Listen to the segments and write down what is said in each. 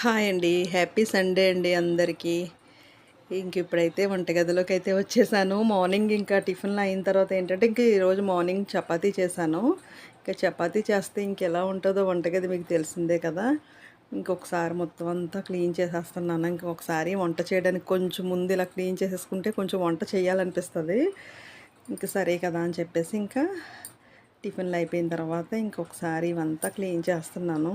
Hi అండి. Happy Sunday అండి అందరికీ. ఇంక ఇప్పుడైతే వంటగదిలోకి అయితే వచ్చేసాను. మార్నింగ్ ఇంకా టిఫిన్లు అయిన తర్వాత ఏంటంటే ఇంక ఈరోజు మార్నింగ్ చపాతీ చేశాను. ఇంకా చపాతీ చేస్తే ఇంకెలా ఉంటుందో వంటగది మీకు తెలిసిందే కదా. ఇంకొకసారి మొత్తం అంతా క్లీన్ చేసేస్తున్నాను. ఇంకొకసారి వంట చేయడానికి కొంచెం ముందు ఇలా క్లీన్ చేసేసుకుంటే కొంచెం వంట చేయాలనిపిస్తుంది. ఇంకా సరే కదా అని చెప్పేసి ఇంకా టిఫిన్లు అయిపోయిన తర్వాత ఇంకొకసారి ఇవంతా క్లీన్ చేస్తున్నాను.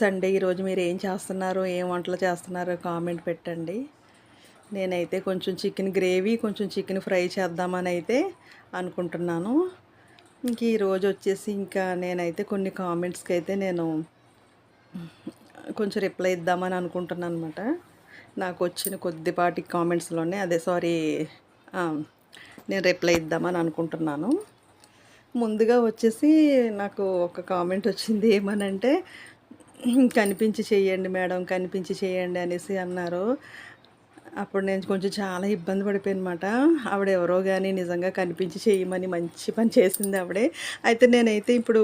సండే ఈరోజు మీరు ఏం చేస్తున్నారు? ఏం వంటలు చేస్తున్నారో? కామెంట్ పెట్టండి. నేనైతే కొంచెం చికెన్ గ్రేవీ కొంచెం చికెన్ ఫ్రై చేద్దామని అయితే అనుకుంటున్నాను. ఇంక ఈరోజు వచ్చేసి ఇంకా నేనైతే కొన్ని కామెంట్స్కి అయితే నేను కొంచెం రిప్లై ఇద్దామని అనుకుంటున్నాను అనమాట నాకు వచ్చిన కొద్దిపాటి కామెంట్స్లోనే అదే సారీ నేను రిప్లై ఇద్దామని అనుకుంటున్నాను. ముందుగా వచ్చేసి నాకు ఒక కామెంట్ వచ్చింది ఏమనంటే కనిపించి చేయండి మేడం కనిపించి చేయండి అనేసి అన్నారు. అప్పుడు నేను కొంచెం చాలా ఇబ్బంది పడిపోయినమాట. ఆవిడ ఎవరో కానీ నిజంగా కనిపించి చేయమని మంచి పని చేసింది ఆవిడే. అయితే నేనైతే ఇప్పుడు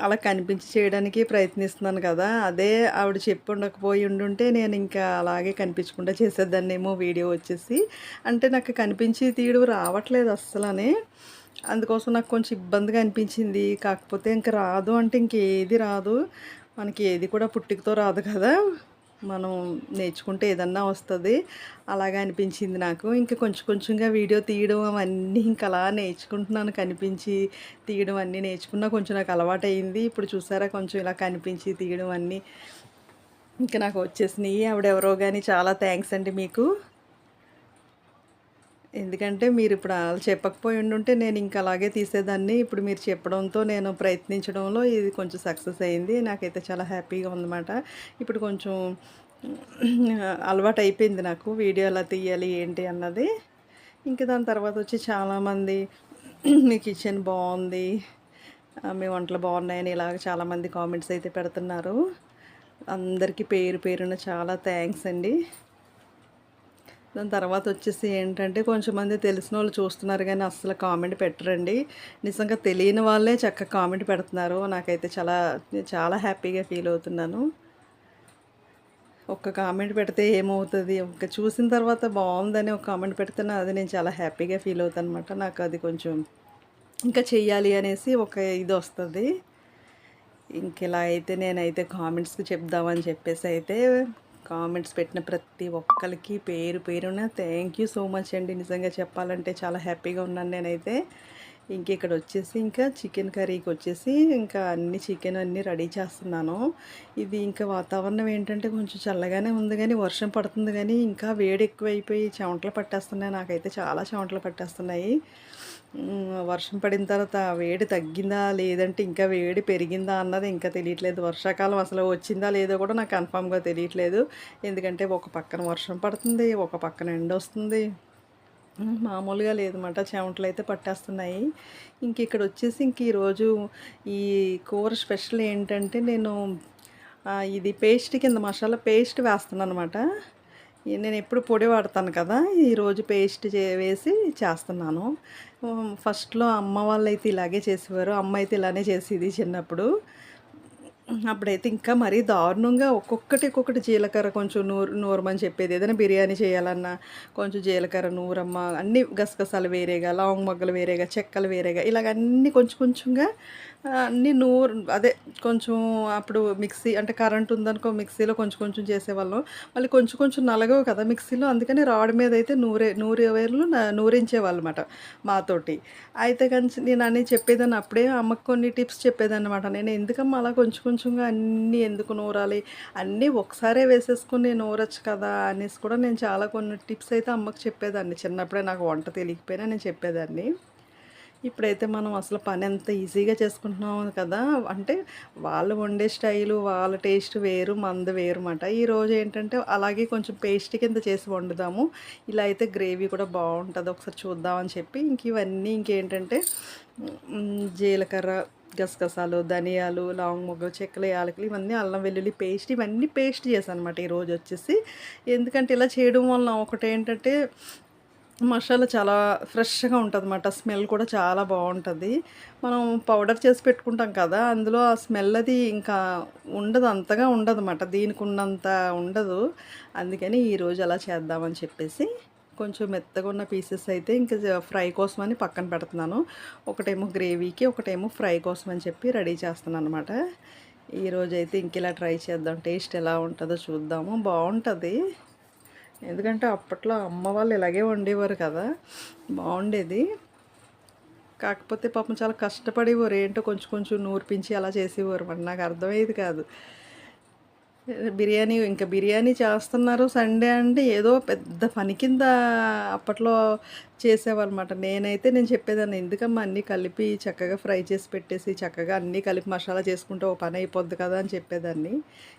అలా కనిపించి చేయడానికి ప్రయత్నిస్తున్నాను కదా అదే ఆవిడ చెప్పి ఉండకపోయి ఉండుంటే నేను ఇంకా అలాగే కనిపించకుండా చేసేదాన్నేమో వీడియో వచ్చేసి. అంటే నాకు కనిపించి తీయడం రావట్లేదు అస్సలనే. అందుకోసం నాకు కొంచెం ఇబ్బందిగా అనిపించింది. కాకపోతే ఇంక రాదు అంటే ఇంకేది రాదు. మనకి ఏది కూడా పుట్టికతో రాదు కదా. మనం నేర్చుకుంటే ఏదన్నా వస్తుంది. అలాగా అనిపించింది నాకు. ఇంకా కొంచెం కొంచెంగా వీడియో తీయడం అవన్నీ ఇంకా అలా నేర్చుకుంటున్నాను. కనిపించి తీయడం అన్నీ నేర్చుకున్నా కొంచెం నాకు అలవాటు అయింది ఇప్పుడు చూసారా కొంచెం ఇలా కనిపించి తీయడం అన్నీ. ఇంకా నాకు వచ్చేసినాయి. ఆవిడెవరో కానీ చాలా థ్యాంక్స్ అండి మీకు. ఎందుకంటే మీరు ఇప్పుడు వాళ్ళు చెప్పకపోయి ఉంటే నేను ఇంకా అలాగే తీసేదాన్ని. ఇప్పుడు మీరు చెప్పడంతో నేను ప్రయత్నించడంలో ఇది కొంచెం సక్సెస్ అయింది. నాకైతే చాలా హ్యాపీగా ఉందన్నమాట. ఇప్పుడు కొంచెం అలవాటు అయిపోయింది నాకు వీడియో ఎలా తీయాలి ఏంటి అన్నది. ఇంకా దాని తర్వాత వచ్చి చాలామంది మీ కిచెన్ బాగుంది మీ వంటలు బాగున్నాయని ఇలాగ చాలామంది కామెంట్స్ అయితే పెడుతున్నారు. అందరికీ పేరు పేరున చాలా థ్యాంక్స్ అండి. దాని తర్వాత వచ్చేసి ఏంటంటే కొంచెం మంది తెలిసిన వాళ్ళు చూస్తున్నారు కానీ అస్సలు కామెంట్ పెట్టరండి. నిజంగా తెలియని వాళ్ళే చక్కగా కామెంట్ పెడుతున్నారు. నాకైతే చాలా చాలా హ్యాపీగా ఫీల్ అవుతున్నాను. ఒక్క కామెంట్ పెడితే ఏమవుతుంది? ఒక చూసిన తర్వాత బాగుందని ఒక కామెంట్ పెడితే అది నేను చాలా హ్యాపీగా ఫీల్ అవుతాను అనమాట నాకు అది కొంచెం ఇంకా చెయ్యాలి అనేసి ఒక ఇది వస్తుంది. ఇంకెలా అయితే నేనైతే కామెంట్స్కి చెప్దామని చెప్పేసి అయితే కామెంట్స్ పెట్టిన ప్రతి ఒక్కరికి పేరు పేరున థ్యాంక్ యూ సో మచ్ అండి. నిజంగా చెప్పాలంటే చాలా హ్యాపీగా ఉన్నాను నేనైతే. ఇంక ఇక్కడ వచ్చేసి ఇంకా చికెన్ కర్రీకి వచ్చేసి ఇంకా అన్ని చికెన్ అన్నీ రెడీ చేస్తున్నాను. ఇది ఇంకా వాతావరణం ఏంటంటే కొంచెం చల్లగానే ఉంది కానీ వర్షం పడుతుంది కానీ ఇంకా వేడి ఎక్కువైపోయి చెమటలు పట్టేస్తున్నాయి. నాకైతే చాలా చెమటలు పట్టేస్తున్నాయి. వర్షం పడిన తర్వాత వేడి తగ్గిందా లేదంటే ఇంకా వేడి పెరిగిందా అన్నది ఇంకా తెలియట్లేదు. వర్షాకాలం అసలు వచ్చిందా లేదో కూడా నాకు కన్ఫామ్గా తెలియట్లేదు. ఎందుకంటే ఒక పక్కన వర్షం పడుతుంది ఒక పక్కన ఎండ వస్తుంది మామూలుగా లేదన్నమాట చెమటలు అయితే పట్టేస్తున్నాయి. ఇంక ఇక్కడ వచ్చేసి ఇంక ఈరోజు ఈ కూర స్పెషల్ ఏంటంటే నేను ఇది పేస్ట్ కింద మసాలా పేస్ట్ వేస్తున్నాను అనమాట నేను ఎప్పుడు పొడి వాడతాను కదా ఈరోజు పేస్ట్ చే వేసి చేస్తున్నాను. ఫస్ట్లో అమ్మ వాళ్ళు అయితే ఇలాగే చేసేవారు. అమ్మ అయితే ఇలానే చేసేది చిన్నప్పుడు. అప్పుడైతే ఇంకా మరీ దారుణంగా ఒక్కొక్కటి ఒక్కొక్కటి జీలకర్ర కొంచెం నూరు నూరమని చెప్పేది. ఏదైనా బిర్యానీ చేయాలన్నా కొంచెం జీలకర్ర నూరమ్మ అన్ని గసగసాలు వేరేగా లాంగ్ మొగ్గలు వేరేగా చెక్కలు వేరేగా ఇలాగ అన్నీ కొంచెం కొంచెంగా అన్నీ నూరు అదే కొంచెం అప్పుడు మిక్సీ అంటే కరెంట్ ఉందనుకో మిక్సీలో కొంచెం కొంచెం చేసేవాళ్ళం. మళ్ళీ కొంచెం కొంచెం నలగవు కదా మిక్సీలో అందుకని రాడ్ మీద అయితే నూరే నూరే వేర్లు నూరించేవాళ్ళు అనమాట మాతోటి. అయితే కానీ నేను అని చెప్పేదాన్ని అప్పుడే అమ్మకు కొన్ని టిప్స్ చెప్పేదన్నమాట. నేను ఎందుకమ్మా అలా కొంచెం కొంచెంగా అన్నీ ఎందుకు నూరాలి? అన్నీ ఒకసారే వేసేసుకుని నూరచ్చు కదా అనేసి కూడా నేను చాలా కొన్ని టిప్స్ అయితే అమ్మకు చెప్పేదాన్ని. చిన్నప్పుడే నాకు వంట తెలియకపోయినా నేను చెప్పేదాన్ని. ఇప్పుడైతే మనం అసలు పని ఎంత ఈజీగా చేసుకుంటున్నాం కదా అంటే వాళ్ళు వండే స్టైలు వాళ్ళ టేస్ట్ వేరు మంద వేరు అన్నమాట. ఈరోజు ఏంటంటే అలాగే కొంచెం పేస్ట్ కింద చేసి వండుదాము. ఇలా అయితే గ్రేవీ కూడా బాగుంటుంది. ఒకసారి చూద్దామని చెప్పి ఇంక ఇవన్నీ ఇంకేంటంటే జీలకర్ర గసగసాలు ధనియాలు లాంగ్ మొగ్గలు చెక్కలు యాలకులు ఇవన్నీ అల్లం వెల్లుల్లి పేస్ట్ ఇవన్నీ పేస్ట్ చేశాను అనమాట ఈరోజు వచ్చేసి. ఎందుకంటే ఇలా చేయడం వలన ఒకటి ఏంటంటే మసాలా చాలా ఫ్రెష్‌గా ఉంటుంది అన్నమాట స్మెల్ కూడా చాలా బాగుంటుంది మనం పౌడర్ చేసి పెట్టుకుంటాం కదా! అందులో ఆ స్మెల్ అది ఇంకా ఉండదు. అంతగా ఉండదు అన్నమాట దీనికున్నంత ఉండదు. అందుకని ఈరోజు అలా చేద్దామని చెప్పేసి కొంచెం మెత్తగా ఉన్న పీసెస్ అయితే ఇంకా ఫ్రై కోసమని పక్కన పెడుతున్నాను. ఒకటేమో గ్రేవీకి, ఒకటేమో ఫ్రై కోసం అని చెప్పి రెడీ చేస్తున్నాను అనమాట ఈరోజైతే ఇంక ఇలా ట్రై చేద్దాం. టేస్ట్ ఎలా ఉంటుందో చూద్దాము. బాగుంటుంది ఎందుకంటే అప్పట్లో అమ్మ వాళ్ళు ఇలాగే వండేవారు కదా! బాగుండేది కాకపోతే పాపం చాలా కష్టపడేవారు. ఏంటో కొంచెం కొంచెం నూర్పించి అలా చేసేవారు. మరి నాకు అర్థమయ్యేది కాదు. బిర్యానీ ఇంకా బిర్యానీ చేస్తున్నారు సండే అంటే ఏదో పెద్ద పని కింద అప్పట్లో చేసేవాళ్ళమాట. నేనైతే నేను చెప్పేదాన్ని ఎందుకమ్మా అన్నీ కలిపి చక్కగా ఫ్రై చేసి పెట్టేసి చక్కగా అన్నీ కలిపి మసాలా చేసుకుంటే ఓ పని అయిపోద్ది కదా అని చెప్పేదాన్ని.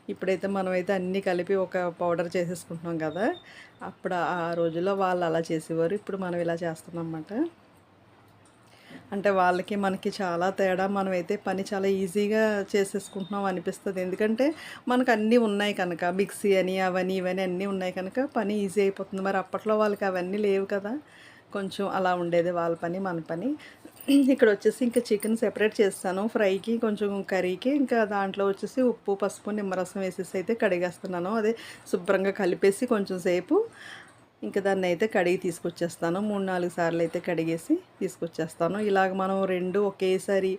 ఇప్పుడైతే మనమైతే అన్నీ కలిపి ఒక పౌడర్ చేసేసుకుంటున్నాం కదా! అప్పుడు ఆ రోజుల్లో వాళ్ళు అలా చేసేవారు. ఇప్పుడు మనం ఇలా చేస్తున్నాం అన్నమాట అంటే వాళ్ళకి మనకి చాలా తేడా. మనమైతే పని చాలా ఈజీగా చేసేసుకుంటున్నాం అనిపిస్తుంది ఎందుకంటే మనకు అన్నీ ఉన్నాయి కనుక మిక్సీ అని, అవని, ఇవని అన్నీ ఉన్నాయి కనుక పని ఈజీ అయిపోతుంది. మరి అప్పట్లో వాళ్ళకి అవన్నీ లేవు కదా! కొంచెం అలా ఉండేది వాళ్ళ పని, మన పని. ఇక్కడ వచ్చేసి ఇంకా చికెన్ సెపరేట్ చేస్తాను. ఫ్రైకి, కొంచెం కర్రీకి ఇంకా దాంట్లో వచ్చేసి ఉప్పు, పసుపు, నిమ్మరసం వేసేసి అయితే కడిగేస్తున్నాను. అదే శుభ్రంగా కలిపేసి కొంచెం సేపు ఇంకా దాన్ని అయితే కడిగి తీసుకొచ్చేస్తాను. 3, 4 సార్లు అయితే కడిగేసి తీసుకొచ్చేస్తాను. ఇలాగ మనం రెండు ఒకేసారి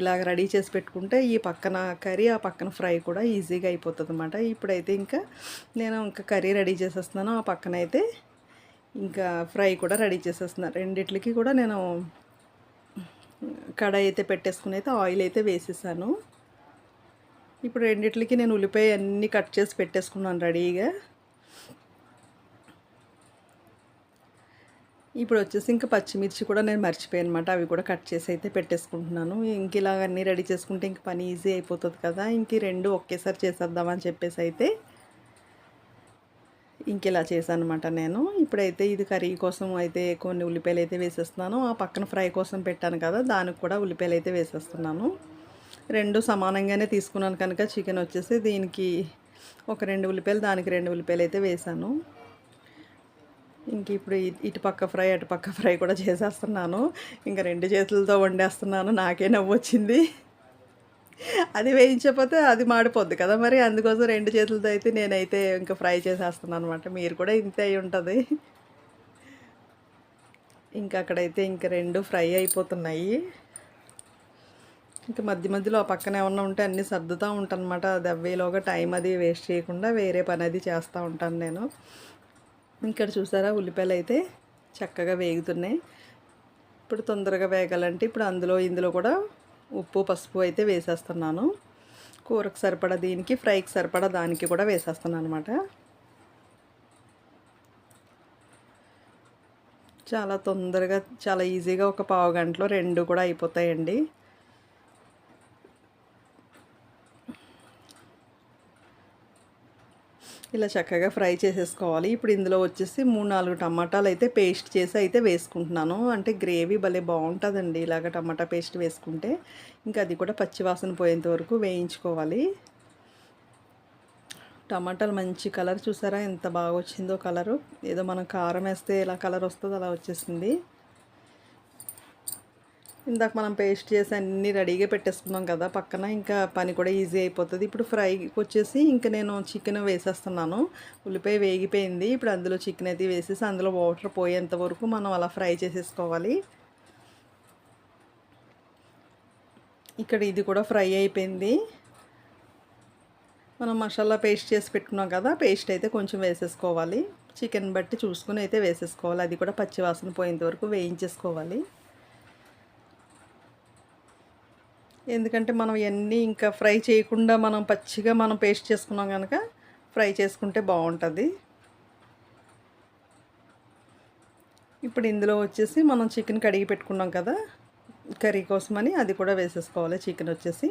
ఇలాగ రెడీ చేసి పెట్టుకుంటే ఈ పక్కన కర్రీ, ఆ పక్కన ఫ్రై కూడా ఈజీగా అయిపోతుంది అనమాట ఇప్పుడైతే ఇంకా నేను ఇంకా కర్రీ రెడీ చేసేస్తున్నాను. ఆ పక్కన అయితే ఇంకా ఫ్రై కూడా రెడీ చేసేస్తున్నాను. రెండిట్లకి కూడా నేను కడాయి అయితే పెట్టేసుకుని అయితే ఆయిల్ అయితే వేసేసాను. ఇప్పుడు రెండిట్లకి నేను ఉల్లిపాయ అన్నీ కట్ చేసి పెట్టేసుకున్నాను రెడీగా. ఇప్పుడు వచ్చేసి ఇంకా పచ్చిమిర్చి కూడా నేను మర్చిపోయాను అనమాట అవి కూడా కట్ చేసి అయితే పెట్టేసుకుంటున్నాను. ఇంక ఇలా అన్నీ రెడీ చేసుకుంటే ఇంక పని ఈజీ అయిపోతుంది కదా! ఇంక రెండు ఒకేసారి చేసేద్దామని చెప్పేసి అయితే ఇంక ఇలా చేశానన్నమాట నేను. ఇప్పుడైతే ఇది కర్రీ కోసం అయితే కొన్ని ఉల్లిపాయలు అయితే వేసేస్తున్నాను. ఆ పక్కన ఫ్రై కోసం పెట్టాను కదా! దానికి కూడా ఉల్లిపాయలు అయితే వేసేస్తున్నాను. రెండు సమానంగానే తీసుకున్నాను కనుక చికెన్ వచ్చేసి దీనికి ఒక రెండు ఉల్లిపాయలు, దానికి రెండు ఉల్లిపాయలు అయితే వేసాను ఇంక ఇప్పుడు ఇటు పక్క ఫ్రై, అటు పక్క ఫ్రై కూడా చేసేస్తున్నాను. ఇంక రెండు చేతులతో వండేస్తున్నాను. నాకే నవ్వొచ్చింది. అది వేయించకపోతే అది మాడిపోద్ది కదా! మరి అందుకోసం రెండు చేతులతో అయితే నేనైతే ఇంకా ఫ్రై చేసేస్తున్నానన్నమాట. మీరు కూడా ఇంతే అయి ఉంటుంది ఇంకా అక్కడైతే ఇంక రెండు ఫ్రై అయిపోతున్నాయి. ఇంకా మధ్య మధ్యలో ఆ పక్కన ఏమన్నా ఉంటే అన్నీ సర్దుతూ ఉంటానమాట అది అవ్వేలోగా టైం అది వేస్ట్ చేయకుండా వేరే పని అది చేస్తూ ఉంటాను నేను. ఇక్కడ చూసారా ఉల్లిపాయలు అయితే చక్కగా వేగుతున్నాయి. ఇప్పుడు తొందరగా వేగాలంటే ఇప్పుడు అందులో ఇందులో కూడా ఉప్పు, పసుపు అయితే వేసేస్తున్నాను. కూరకు సరిపడా దీనికి, ఫ్రైకి సరిపడా దానికి కూడా వేసేస్తున్నానన్నమాట. చాలా తొందరగా చాలా ఈజీగా ఒక పావు గంటలో రెండు కూడా అయిపోతాయండి. ఇలా చక్కగా ఫ్రై చేసేసుకోవాలి. ఇప్పుడు ఇందులో వచ్చేసి 3, 4 టమాటాలు అయితే పేస్ట్ చేసి అయితే వేసుకుంటున్నాను. అంటే గ్రేవీ భలే బాగుంటుందండి ఇలాగ టమాటా పేస్ట్ వేసుకుంటే. ఇంకా అది కూడా పచ్చివాసన పోయేంత వరకు వేయించుకోవాలి. టమాటాలు మంచి కలర్ చూసారా ఎంత బాగా వచ్చిందో కలరు. ఏదో మనం కారం వేస్తే ఎలా కలర్ వస్తుందో అలా వచ్చేసింది. ఇందాక మనం పేస్ట్ చేసి అన్నీ రెడీగా పెట్టేసుకున్నాం కదా! పక్కన ఇంకా పని కూడా ఈజీ అయిపోతుంది ఇప్పుడు ఫ్రైకి వచ్చేసి ఇంక నేను చికెన్ వేసేస్తున్నాను. ఉల్లిపాయ వేగిపోయింది. ఇప్పుడు అందులో చికెన్ అయితే వేసేసి అందులో వాటర్ పోయేంత వరకు మనం అలా ఫ్రై చేసేసుకోవాలి. ఇక్కడ ఇది కూడా ఫ్రై అయిపోయింది. మనం మసాలా పేస్ట్ చేసి పెట్టుకున్నాం కదా! పేస్ట్ అయితే కొంచెం వేసేసుకోవాలి. చికెన్ బట్టి చూసుకుని అయితే వేసేసుకోవాలి. అది కూడా పచ్చివాసన పోయేంత వరకు వేయించేసుకోవాలి. ఎందుకంటే మనం ఇవన్నీ ఇంకా ఫ్రై చేయకుండా మనం పచ్చిగా మనం పేస్ట్ చేసుకున్నాం కనుక ఫ్రై చేసుకుంటే బాగుంటుంది ఇప్పుడు ఇందులో వచ్చేసి మనం చికెన్ కడిగి పెట్టుకున్నాం కదా! కర్రీ కోసమని అది కూడా వేసేసుకోవాలి చికెన్ వచ్చేసి.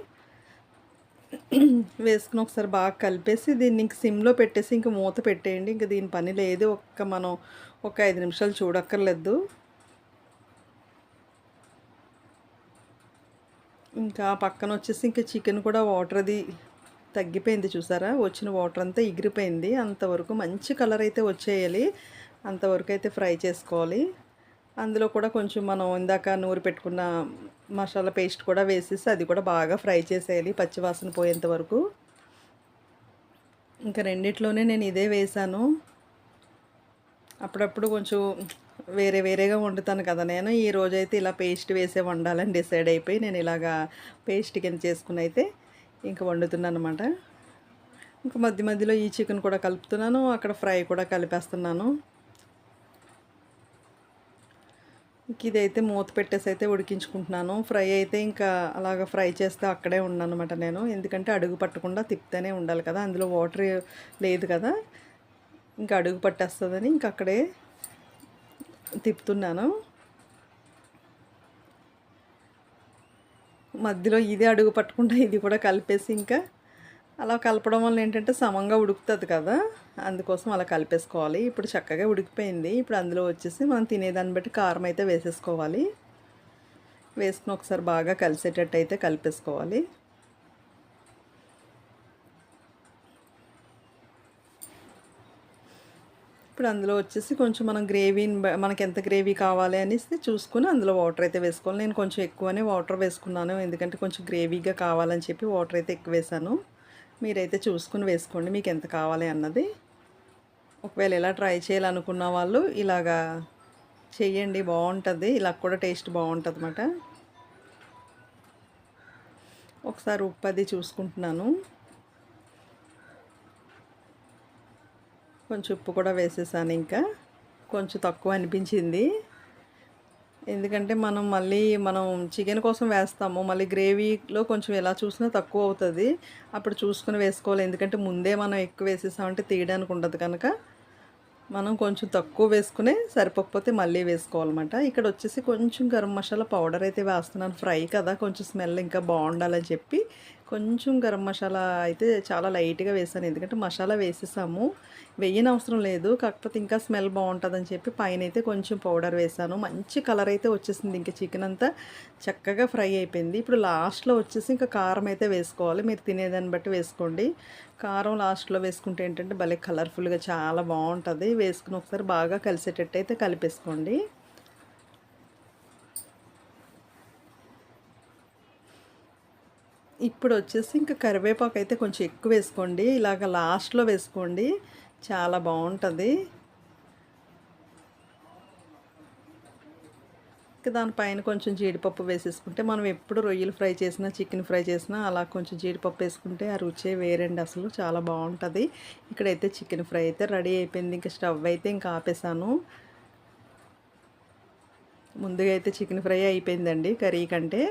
వేసుకుని ఒకసారి బాగా కలిపేసి దీన్ని ఇంక సిమ్‌లో పెట్టేసి ఇంక మూత పెట్టేయండి. ఇంక దీని పని లేదు. ఒక్క మనం ఒక ఐదు నిమిషాలు చూడక్కర్లేదు. ఇంకా పక్కన వచ్చేసి ఇంకా చికెన్ కూడా వాటర్ అది తగ్గిపోయింది చూసారా? వచ్చిన వాటర్ అంతా ఎగిరిపోయింది. అంతవరకు మంచి కలర్ అయితే వచ్చేయాలి. అంతవరకు అయితే ఫ్రై చేసుకోవాలి అందులో కూడా కొంచెం మనం ఇందాక నూరు పెట్టుకున్న మసాలా పేస్ట్ కూడా వేసేసి అది కూడా బాగా ఫ్రై చేసేయాలి పచ్చివాసన పోయేంత వరకు ఇంకా రెండిట్లోనే నేను ఇదే వేసాను అప్పుడప్పుడు కొంచెం వేరే వేరేగా వండుతాను కదా నేను. ఈ రోజైతే ఇలా పేస్ట్ వేసే వండాలని డిసైడ్ అయిపోయి నేను ఇలాగా పేస్ట్ కింద చేసుకుని అయితే ఇంకా వండుతున్నాను అనమాట ఇంకా మధ్య మధ్యలో ఈ చికెన్ కూడా కలుపుతున్నాను అక్కడ ఫ్రై కూడా కలిపేస్తున్నాను. ఇంక ఇదైతే మూత పెట్టేసి అయితే ఉడికించుకుంటున్నాను. ఫ్రై అయితే ఇంకా అలాగ ఫ్రై చేస్తే అక్కడే అనమాట నేను. ఎందుకంటే అడుగు పట్టకుండా తిప్పుతూనే ఉండాలి కదా అందులో వాటర్ లేదు కదా. ఇంకా అడుగు పట్టేస్తుందని ఇంక అక్కడే తిప్పుతున్నాను. మధ్యలో ఇది అడుగు పట్టకుండా ఇది కూడా కలిపేసి ఇంకా. అలా కలపడం వల్ల ఏంటంటే సమంగా ఉడుకుతుంది కదా అందుకోసం అలా కలిపేసుకోవాలి. ఇప్పుడు చక్కగా ఉడికిపోయింది. ఇప్పుడు అందులో వచ్చేసి మనం తినేదాన్ని బట్టి కారం అయితే వేసేసుకోవాలి. వేసుకుని ఒకసారి బాగా కలిసేటట్టు అయితే కలిపేసుకోవాలి. ఇప్పుడు అందులో వచ్చేసి కొంచెం మనం గ్రేవీని మనకి ఎంత గ్రేవీ కావాలి అనేసి చూసుకుని అందులో వాటర్ అయితే వేసుకోవాలి. నేను కొంచెం ఎక్కువనే వాటర్ వేసుకున్నాను. ఎందుకంటే కొంచెం గ్రేవీగా కావాలని చెప్పి వాటర్ అయితే ఎక్కువ వేసాను. మీరైతే చూసుకుని వేసుకోండి. మీకు ఎంత కావాలి అన్నది. ఒకవేళ ఎలా ట్రై చేయాలనుకున్న వాళ్ళు ఇలాగా చేయండి బాగుంటుంది. ఇలా కూడా టేస్ట్ బాగుంటుంది అన్నమాట ఒకసారి ఉప్పు అది చూసుకుంటున్నాను. కొంచెం ఉప్పు కూడా వేసేసాను ఇంకా. కొంచెం తక్కువ అనిపించింది. ఎందుకంటే మనం మళ్ళీ మనం చికెన్ కోసం వేస్తాము. మళ్ళీ గ్రేవీలో కొంచెం ఎలా చూసినా తక్కువ అవుతుంది. అప్పుడు చూసుకుని వేసుకోవాలి. ఎందుకంటే ముందే మనం ఎక్కువ వేసేసామంటే తీయడానికి ఉండదు కనుక. మనం కొంచెం తక్కువ వేసుకునే సరిపోకపోతే మళ్ళీ వేసుకోవాలన్నమాట. ఇక్కడ వచ్చేసి కొంచెం గరం మసాలా పౌడర్ అయితే వేస్తున్నాను. ఫ్రై కదా కొంచెం స్మెల్ ఇంకా బాగుండాలని చెప్పి కొంచెం గరం మసాలా అయితే చాలా లైట్గా వేసాను. ఎందుకంటే మసాలా వేసేసాము. వెయ్యని అవసరం లేదు. కాకపోతే ఇంకా స్మెల్ బాగుంటుందని చెప్పి పైన అయితే కొంచెం పౌడర్ వేసాను. మంచి కలర్ అయితే వచ్చేసింది ఇంకా చికెన్ అంతా. చక్కగా ఫ్రై అయిపోయింది. ఇప్పుడు లాస్ట్లో వచ్చేసి ఇంకా కారం అయితే వేసుకోవాలి. మీరు తినేదాన్ని బట్టి వేసుకోండి. కారం లాస్ట్లో వేసుకుంటే ఏంటంటే భలే కలర్ఫుల్గా చాలా బాగుంటుంది. వేసుకుని ఒకసారి బాగా కలిసేటట్టు అయితే కలిపేసుకోండి. ఇప్పుడు వచ్చేసి ఇంకా కరివేపాకు అయితే కొంచెం ఎక్కువ వేసుకోండి. ఇలాగ లాస్ట్లో వేసుకోండి. చాలా బాగుంటుంది దానిపైన కొంచెం జీడిపప్పు వేసేసుకుంటే మనం ఎప్పుడు రొయ్యలు ఫ్రై చేసినా చికెన్ ఫ్రై చేసినా అలా కొంచెం జీడిపప్పు వేసుకుంటే ఆ రుచే వేరండి అసలు. చాలా బాగుంటుంది ఇక్కడైతే చికెన్ ఫ్రై అయితే రెడీ అయిపోయింది. ఇంకా స్టవ్ అయితే ఇంకా ఆపేసాను. ముందుగా అయితే చికెన్ ఫ్రై అయిపోయిందండి కర్రీ కంటే.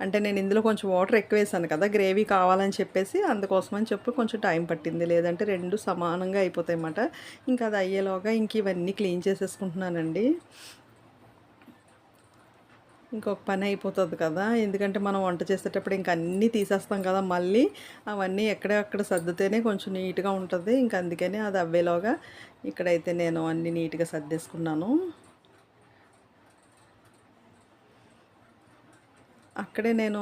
అంటే నేను ఇందులో కొంచెం వాటర్ ఎక్కువ వేసాను కదా గ్రేవీ కావాలని చెప్పేసి అందుకోసమని చెప్పి కొంచెం టైం పట్టింది. లేదంటే రెండు సమానంగా అయిపోతాయి అన్నమాట ఇంకా అది అయ్యేలోగా ఇంక ఇవన్నీ క్లీన్ చేసేసుకుంటున్నానండి. ఇంకొక పని అయిపోతుంది కదా ఎందుకంటే మనం వంట చేసేటప్పుడు ఇంక అన్నీ తీసేస్తాం కదా మళ్ళీ. అవన్నీ ఎక్కడెక్కడ సర్దితేనే కొంచెం నీట్గా ఉంటుంది. ఇంక అందుకని అది అవ్వేలోగా ఇక్కడైతే నేను అన్నీ నీట్గా సర్దేసుకున్నాను. అక్కడే నేను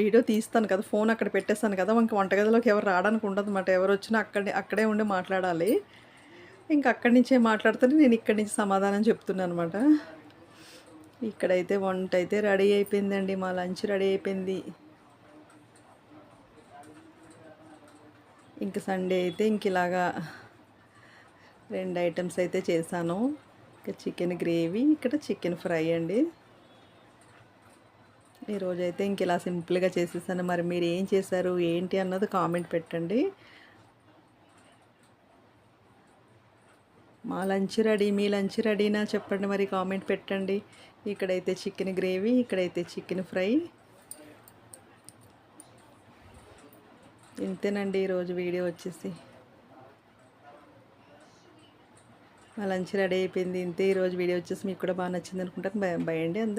వీడియో తీస్తాను కదా ఫోన్ అక్కడ పెట్టేస్తాను కదా ఇంక వంటగదిలోకి ఎవరు రావడానికి ఉండదు అన్నమాట ఎవరు వచ్చినా అక్కడే అక్కడే ఉండి మాట్లాడాలి. ఇంక అక్కడి నుంచే మాట్లాడుతూనే నేను ఇక్కడి నుంచి సమాధానం చెప్తున్నాను అనమాట ఇక్కడైతే వంట అయితే రెడీ అయిపోయిందండి మా లంచ్ రెడీ అయిపోయింది. ఇంక సండే అయితే ఇంక ఇలాగా రెండు ఐటమ్స్ అయితే చేశాను. ఇంకా చికెన్ గ్రేవీ ఇక్కడ చికెన్ ఫ్రై అండి. ఈరోజు అయితే ఇంక ఇలా సింపుల్గా చేసేసాను. మరి మీరు ఏం చేశారు? ఏంటి అన్నది కామెంట్ పెట్టండి. మా లంచ్ రెడీ మీ లంచ్ రెడీనా చెప్పండి మరి కామెంట్ పెట్టండి. ఇక్కడైతే చికెన్ గ్రేవీ ఇక్కడైతే చికెన్ ఫ్రై. ఇంతేనండి ఈరోజు వీడియో వచ్చేసి. మా లంచ్ రెడీ అయిపోయింది. ఇంతే ఈరోజు వీడియో వచ్చేసి మీకు కూడా బాగా నచ్చింది అనుకుంటాను భయండి అందరు.